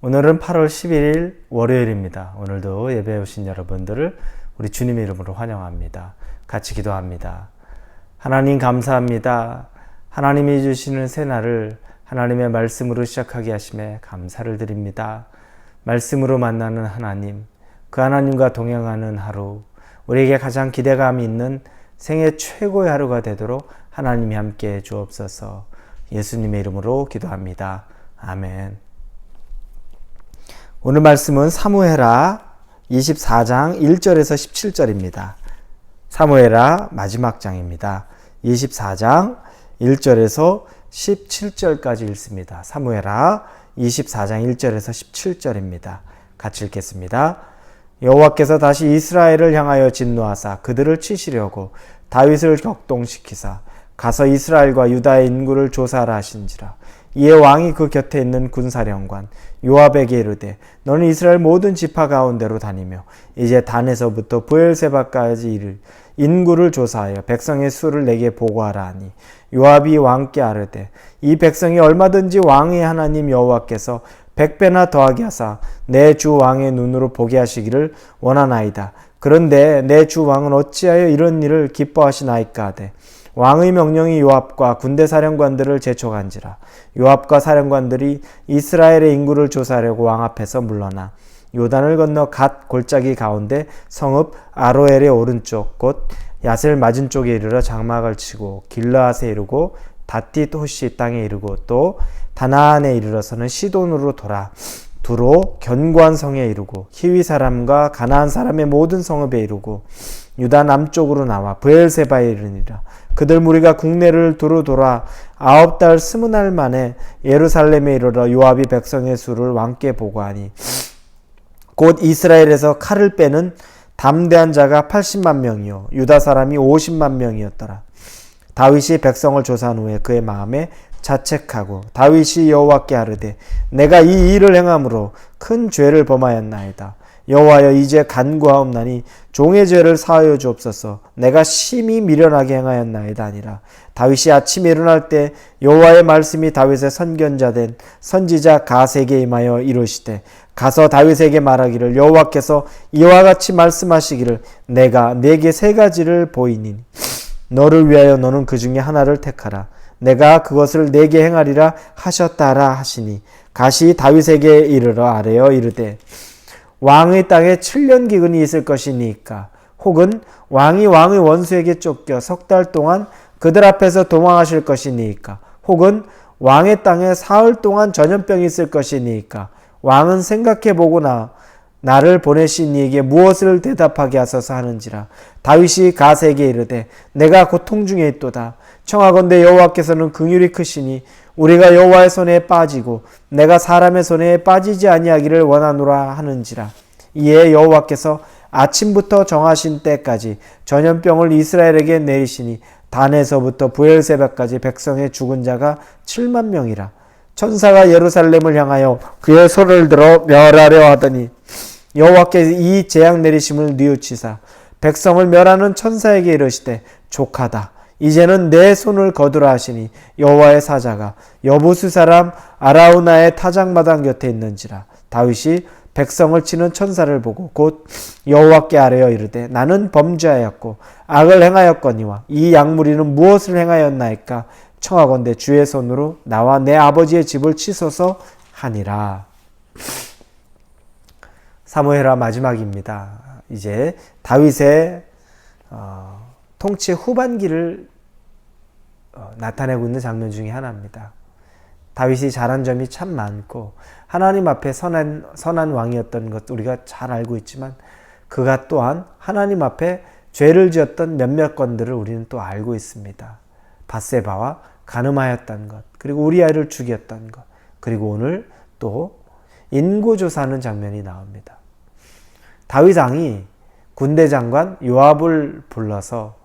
오늘은 8월 11일 월요일입니다. 오늘도 예배 오신 여러분들을 우리 주님의 이름으로 환영합니다. 같이 기도합니다. 하나님 감사합니다. 하나님이 주시는 새날을 하나님의 말씀으로 시작하게 하심에 감사를 드립니다. 말씀으로 만나는 하나님, 그 하나님과 동행하는 하루, 우리에게 가장 기대감 있는 생애 최고의 하루가 되도록 하나님이 함께 해 주옵소서 예수님의 이름으로 기도합니다. 아멘. 오늘 말씀은 사무해라 24장 1절에서 17절입니다. 사무해라 마지막 장입니다. 24장 1절에서 17절까지 읽습니다. 사무해라 24장 1절에서 17절입니다. 같이 읽겠습니다. 여호와께서 다시 이스라엘을 향하여 진노하사 그들을 치시려고 다윗을 격동시키사 가서 이스라엘과 유다의 인구를 조사하라 하신지라 이에 왕이 그 곁에 있는 군사령관 요압에게 이르되 너는 이스라엘 모든 지파 가운데로 다니며 이제 단에서부터 부엘세바까지 이를 인구를 조사하여 백성의 수를 내게 보고하라 하니 요압이 왕께 아르되 이 백성이 얼마든지 왕의 하나님 여호와께서 백배나 더하게 하사 내 주 왕의 눈으로 보게 하시기를 원하나이다. 그런데 내 주 왕은 어찌하여 이런 일을 기뻐하시나이까 하되 왕의 명령이 요압과 군대 사령관들을 재촉한지라. 요압과 사령관들이 이스라엘의 인구를 조사하려고 왕 앞에서 물러나 요단을 건너 갓 골짜기 가운데 성읍 아로엘의 오른쪽 곧 야셀 맞은 쪽에 이르러 장막을 치고 길라앗에 이르고 다띠 호시 땅에 이르고 또 다나안에 이르러서는 시돈으로 돌아 두로 견고한 성에 이르고 히위 사람과 가나안 사람의 모든 성읍에 이르고 유다 남쪽으로 나와 브엘세바에 이르니라 그들 무리가 국내를 두루 돌아 아홉 달 스무 날 만에 예루살렘에 이르러 요압이 백성의 수를 왕께 보고하니 곧 이스라엘에서 칼을 빼는 담대한 자가 80만 명이요 유다 사람이 50만 명이었더라. 다윗이 백성을 조사한 후에 그의 마음에 자책하고 다윗이 여호와께 아르되 내가 이 일을 행함으로 큰 죄를 범하였나이다. 여호와여 이제 간구하옵나니 종의 죄를 사하여 주옵소서. 내가 심히 미련하게 행하였나이다 아니라 다윗이 아침에 일어날 때 여호와의 말씀이 다윗의 선견자 된 선지자 가세게 임하여 이르시되 가서 다윗에게 말하기를 여호와께서 이와 같이 말씀하시기를 내가 네게 세 가지를 보이니 너를 위하여 너는 그 중에 하나를 택하라. 내가 그것을 내게 행하리라 하셨다라 하시니 가시 다윗에게 이르러 아래어 이르되 왕의 땅에 7년 기근이 있을 것이니까 혹은 왕이 왕의 원수에게 쫓겨 석 달 동안 그들 앞에서 도망하실 것이니까 혹은 왕의 땅에 사흘 동안 전염병이 있을 것이니까 왕은 생각해 보고나. 나를 보내신 이에게 무엇을 대답하게 하소서 하는지라. 다윗이 가세에게 이르되 내가 고통 중에 있도다. 청하건대 여호와께서는 긍휼이 크시니 우리가 여호와의 손에 빠지고 내가 사람의 손에 빠지지 아니하기를 원하노라 하는지라. 이에 여호와께서 아침부터 정하신 때까지 전염병을 이스라엘에게 내리시니 단에서부터 부엘세바까지 백성의 죽은 자가 7만 명이라. 천사가 예루살렘을 향하여 그의 손을 들어 멸하려 하더니 여호와께서 이 재앙 내리심을 뉘우치사 백성을 멸하는 천사에게 이르시되 족하다 이제는 내 손을 거두라 하시니 여호와의 사자가 여부수 사람 아라우나의 타작마당 곁에 있는지라 다윗이 백성을 치는 천사를 보고 곧 여호와께 아뢰어 이르되 나는 범죄하였고 악을 행하였거니와 이 양무리는 무엇을 행하였나이까 청하건대 주의 손으로 나와 내 아버지의 집을 치소서 하니라. 사무엘하 마지막입니다. 이제 다윗의 어, 통치 후반기를 어, 나타내고 있는 장면 중에 하나입니다. 다윗이 잘한 점이 참 많고 하나님 앞에 선한 선한 왕이었던 것 우리가 잘 알고 있지만 그가 또한 하나님 앞에 죄를 지었던 몇몇 건들을 우리는 또 알고 있습니다. 바세바와 가늠하였던 것, 그리고 우리아를 죽였던 것, 그리고 오늘 또 인구 조사하는 장면이 나옵니다. 다윗 왕이 군대 장관 요압을 불러서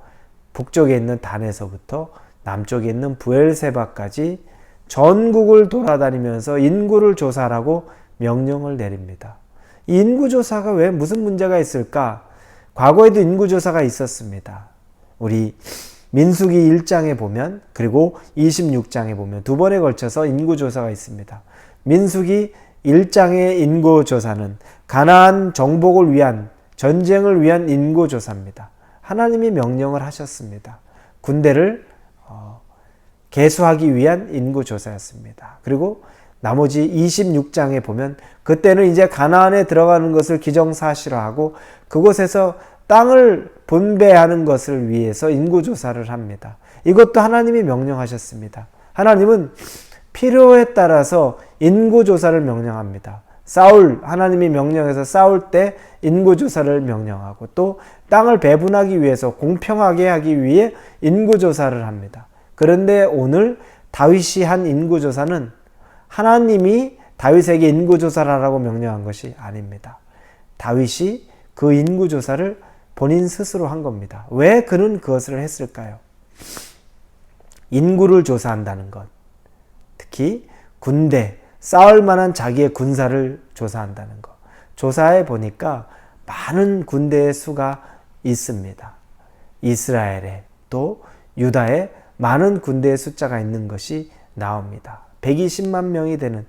북쪽에 있는 단에서부터 남쪽에 있는 부엘세바까지 전국을 돌아다니면서 인구를 조사하라고 명령을 내립니다. 인구조사가 왜 무슨 문제가 있을까? 과거에도 인구조사가 있었습니다. 우리 민수기 1장에 보면 그리고 26장에 보면 두 번에 걸쳐서 인구조사가 있습니다. 민수기 1장의 인구 조사는 가나안 정복을 위한 전쟁을 위한 인구 조사입니다. 하나님이 명령을 하셨습니다. 군대를 어, 개수하기 위한 인구 조사였습니다. 그리고 나머지 26장에 보면 그때는 이제 가나안에 들어가는 것을 기정사실화하고 그곳에서 땅을 분배하는 것을 위해서 인구 조사를 합니다. 이것도 하나님이 명령하셨습니다. 하나님은 필요에 따라서 인구 조사를 명령합니다. 싸울 하나님이 명령해서 싸울 때 인구 조사를 명령하고 또 땅을 배분하기 위해서 공평하게 하기 위해 인구 조사를 합니다. 그런데 오늘 다윗이 한 인구 조사는 하나님이 다윗에게 인구 조사를 하라고 명령한 것이 아닙니다. 다윗이 그 인구 조사를 본인 스스로 한 겁니다. 왜 그는 그것을 했을까요? 인구를 조사한다는 것. 특히 군대, 싸울 만한 자기의 군사를 조사한다는 것. 조사해 보니까 많은 군대의 수가 있습니다. 이스라엘에 또 유다에 많은 군대의 숫자가 있는 것이 나옵니다. 120만 명이 되는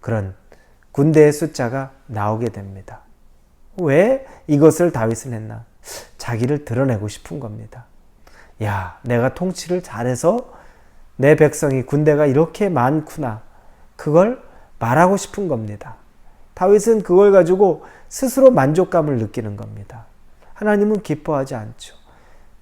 그런 군대의 숫자가 나오게 됩니다. 왜 이것을 다윗은 했나? 자기를 드러내고 싶은 겁니다. 야, 내가 통치를 잘해서 내 백성이 군대가 이렇게 많구나. 그걸 말하고 싶은 겁니다. 다윗은 그걸 가지고 스스로 만족감을 느끼는 겁니다. 하나님은 기뻐하지 않죠.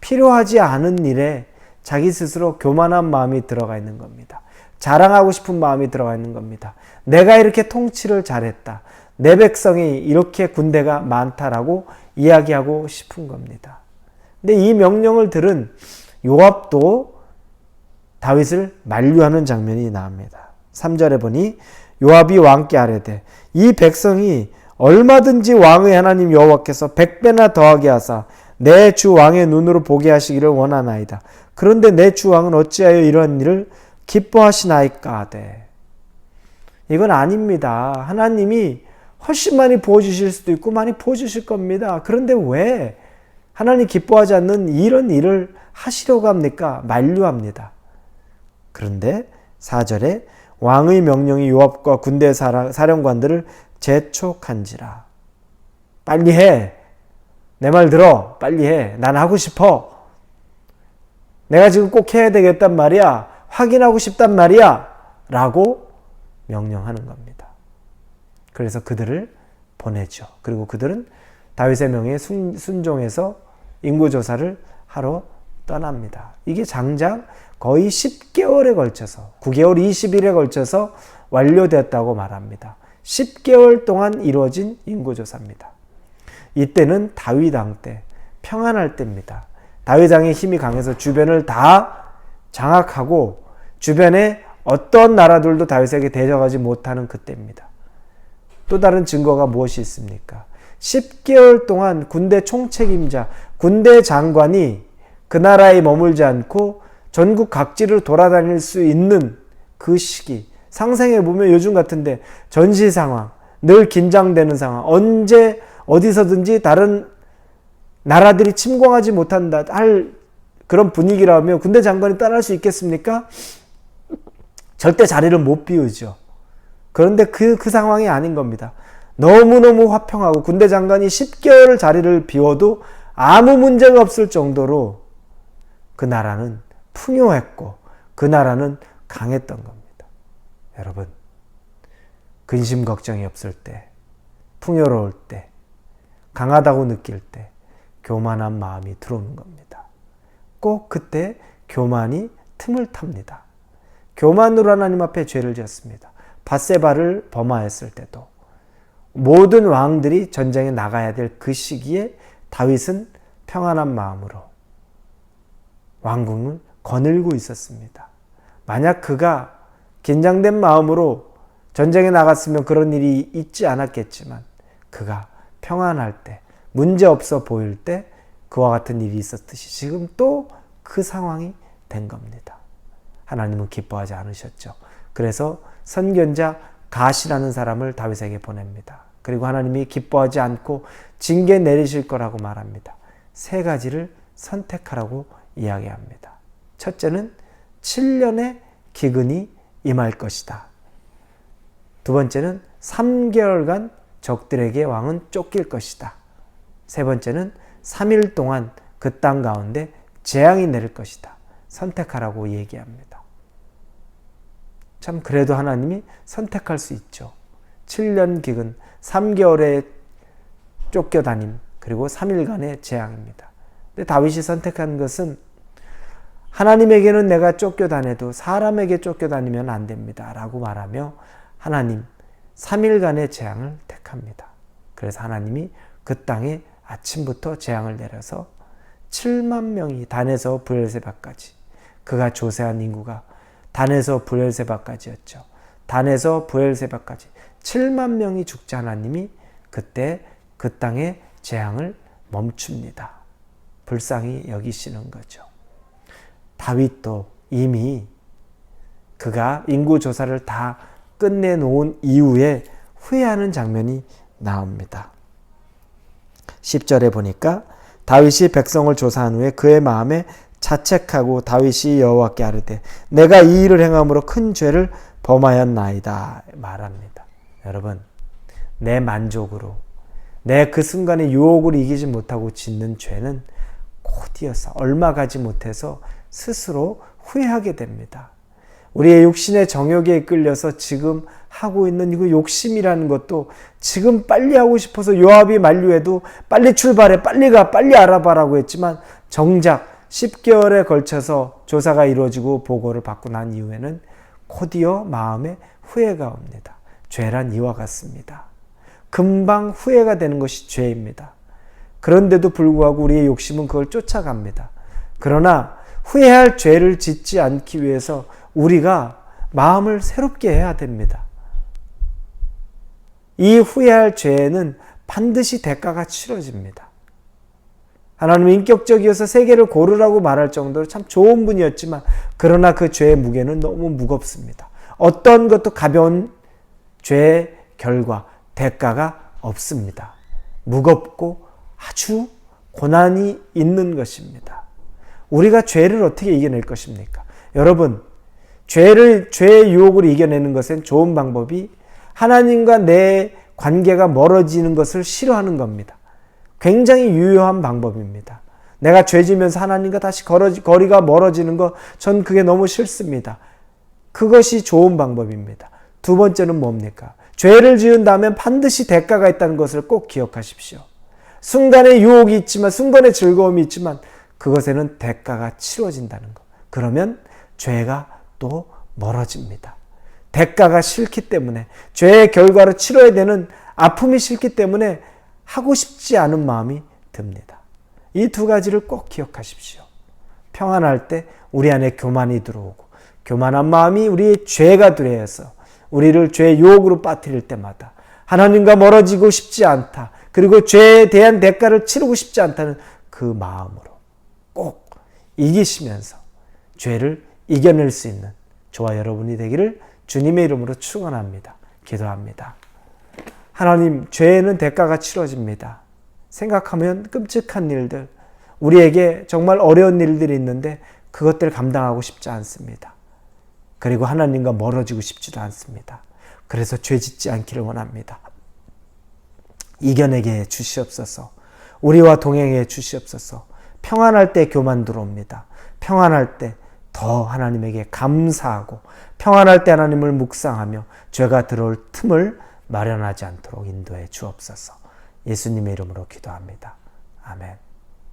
필요하지 않은 일에 자기 스스로 교만한 마음이 들어가 있는 겁니다. 자랑하고 싶은 마음이 들어가 있는 겁니다. 내가 이렇게 통치를 잘했다. 내 백성이 이렇게 군대가 많다라고 이야기하고 싶은 겁니다. 근데 이 명령을 들은 요압도 다윗을 만류하는 장면이 나옵니다. 3절에 보니 요압이 왕께 아뢰되 이 백성이 얼마든지 왕의 하나님 여호와께서 백배나 더하게 하사 내 주 왕의 눈으로 보게 하시기를 원하나이다. 그런데 내 주 왕은 어찌하여 이러한 일을 기뻐하시나이까 하되 이건 아닙니다. 하나님이 훨씬 많이 부어주실 수도 있고 많이 부어주실 겁니다. 그런데 왜 하나님 기뻐하지 않는 이런 일을 하시려고 합니까? 만류합니다. 그런데 4절에 왕의 명령이 요압과 군대 사령관들을 재촉한지라. 빨리 해. 내 말 들어. 빨리 해. 난 하고 싶어. 내가 지금 꼭 해야 되겠단 말이야. 확인하고 싶단 말이야. 라고 명령하는 겁니다. 그래서 그들을 보내죠. 그리고 그들은 다윗의 명에 순, 순종해서 인구조사를 하러 떠납니다. 이게 장장 거의 10개월에 걸쳐서 9개월 20일에 걸쳐서 완료됐다고 말합니다. 10개월 동안 이루어진 인구조사입니다. 이때는 다윗 왕 때, 평안할 때입니다. 다윗 왕의 힘이 강해서 주변을 다 장악하고 주변에 어떤 나라들도 다윗에게 대적하지 못하는 그때입니다. 또 다른 증거가 무엇이 있습니까? 10개월 동안 군대 총책임자, 군대 장관이 그 나라에 머물지 않고 전국 각지를 돌아다닐 수 있는 그 시기. 상상해 보면 요즘 같은데 전시 상황, 늘 긴장되는 상황, 언제 어디서든지 다른 나라들이 침공하지 못한다 할 그런 분위기라면 군대 장관이 따라할 수 있겠습니까? 절대 자리를 못 비우죠. 그런데 그, 그 상황이 아닌 겁니다. 너무너무 화평하고 군대 장관이 10개월 자리를 비워도 아무 문제가 없을 정도로 그 나라는 풍요했고 그 나라는 강했던 겁니다. 여러분, 근심 걱정이 없을 때, 풍요로울 때, 강하다고 느낄 때, 교만한 마음이 들어오는 겁니다. 꼭 그때 교만이 틈을 탑니다. 교만으로 하나님 앞에 죄를 지었습니다. 바세바를 범하였을 때도 모든 왕들이 전쟁에 나가야 될 그 시기에 다윗은 평안한 마음으로 왕궁을 거닐고 있었습니다. 만약 그가 긴장된 마음으로 전쟁에 나갔으면 그런 일이 있지 않았겠지만 그가 평안할 때 문제 없어 보일 때 그와 같은 일이 있었듯이 지금 또 그 상황이 된 겁니다. 하나님은 기뻐하지 않으셨죠. 그래서 선견자 가시라는 사람을 다윗에게 보냅니다. 그리고 하나님이 기뻐하지 않고 징계 내리실 거라고 말합니다. 세 가지를 선택하라고 이야기합니다. 첫째는 7년의 기근이 임할 것이다. 두 번째는 3개월간 적들에게 왕은 쫓길 것이다. 세 번째는 3일 동안 그 땅 가운데 재앙이 내릴 것이다. 선택하라고 얘기합니다. 참 그래도 하나님이 선택할 수 있죠. 7년 기근 3개월의 쫓겨다님 그리고 3일간의 재앙입니다. 근데 다윗이 선택한 것은 하나님에게는 내가 쫓겨다녀도 사람에게 쫓겨다니면 안 됩니다. 라고 말하며 하나님 3일간의 재앙을 택합니다. 그래서 하나님이 그 땅에 아침부터 재앙을 내려서 7만 명이 단에서 부엘세바까지 그가 조세한 인구가 단에서 부엘세바까지였죠. 단에서 부엘세바까지 7만 명이 죽자 하나님이 그때 그 땅의 재앙을 멈춥니다. 불쌍히 여기시는 거죠. 다윗도 이미 그가 인구 조사를 다 끝내놓은 이후에 후회하는 장면이 나옵니다. 10절에 보니까 다윗이 백성을 조사한 후에 그의 마음에 자책하고 다윗이 여호와께 아르되 내가 이 일을 행함으로 큰 죄를 범하였나이다 말합니다. 여러분 내 만족으로 내 그 순간의 유혹을 이기지 못하고 짓는 죄는 곧이어서 얼마 가지 못해서 스스로 후회하게 됩니다. 우리의 육신의 정욕에 이끌려서 지금 하고 있는 이거 욕심이라는 것도 지금 빨리 하고 싶어서 요압이 만류해도 빨리 출발해, 빨리 가, 빨리 알아봐라고 했지만 정작 10개월에 걸쳐서 조사가 이루어지고 보고를 받고 난 이후에는 곧이어 마음에 후회가 옵니다. 죄란 이와 같습니다. 금방 후회가 되는 것이 죄입니다. 그런데도 불구하고 우리의 욕심은 그걸 쫓아갑니다. 그러나 후회할 죄를 짓지 않기 위해서 우리가 마음을 새롭게 해야 됩니다. 이 후회할 죄는 반드시 대가가 치러집니다. 하나님은 인격적이어서 세계를 고르라고 말할 정도로 참 좋은 분이었지만 그러나 그 죄의 무게는 너무 무겁습니다. 어떤 것도 가벼운 죄의 결과 대가가 없습니다. 무겁고 아주 고난이 있는 것입니다. 우리가 죄를 어떻게 이겨낼 것입니까? 여러분, 죄를, 죄의 유혹을 이겨내는 것은 좋은 방법이 하나님과 내 관계가 멀어지는 것을 싫어하는 겁니다. 굉장히 유효한 방법입니다. 내가 죄 지면서 하나님과 다시 거리가 멀어지는 것, 전 그게 너무 싫습니다. 그것이 좋은 방법입니다. 두 번째는 뭡니까? 죄를 지은다면 반드시 대가가 있다는 것을 꼭 기억하십시오. 순간의 유혹이 있지만, 순간의 즐거움이 있지만, 그것에는 대가가 치러진다는 것. 그러면 죄가 또 멀어집니다. 대가가 싫기 때문에, 죄의 결과로 치러야 되는 아픔이 싫기 때문에 하고 싶지 않은 마음이 듭니다. 이 두 가지를 꼭 기억하십시오. 평안할 때 우리 안에 교만이 들어오고, 교만한 마음이 우리의 죄가 되어서 우리를 죄의 유혹으로 빠뜨릴 때마다 하나님과 멀어지고 싶지 않다. 그리고 죄에 대한 대가를 치르고 싶지 않다는 그 마음으로 꼭 이기시면서 죄를 이겨낼 수 있는 저와 여러분이 되기를 주님의 이름으로 축원합니다. 기도합니다. 하나님, 죄에는 대가가 치러집니다. 생각하면 끔찍한 일들, 우리에게 정말 어려운 일들이 있는데 그것들을 감당하고 싶지 않습니다. 그리고 하나님과 멀어지고 싶지도 않습니다. 그래서 죄 짓지 않기를 원합니다. 이겨내게 주시옵소서. 우리와 동행해 주시옵소서. 평안할 때 교만 들어옵니다. 평안할 때 더 하나님에게 감사하고 평안할 때 하나님을 묵상하며 죄가 들어올 틈을 마련하지 않도록 인도해 주옵소서. 예수님의 이름으로 기도합니다. 아멘.